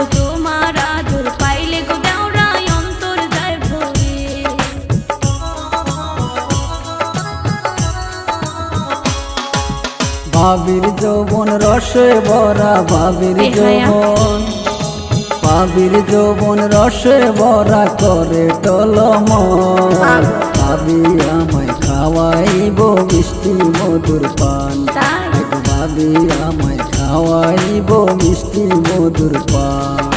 গো তোমার আদর পাইলে গো দেওরাই অন্তর যায় ভরে ভাবির যৌবন রসে ভরা ভাবির যৌবন। ভাবির যৌবন রসে ভরা করে টলম ভাবি আমায় খাওয়াইব মিষ্টি মধুর পান। ভাবি আমায় খাওয়াইব মিষ্টি মধুর পান।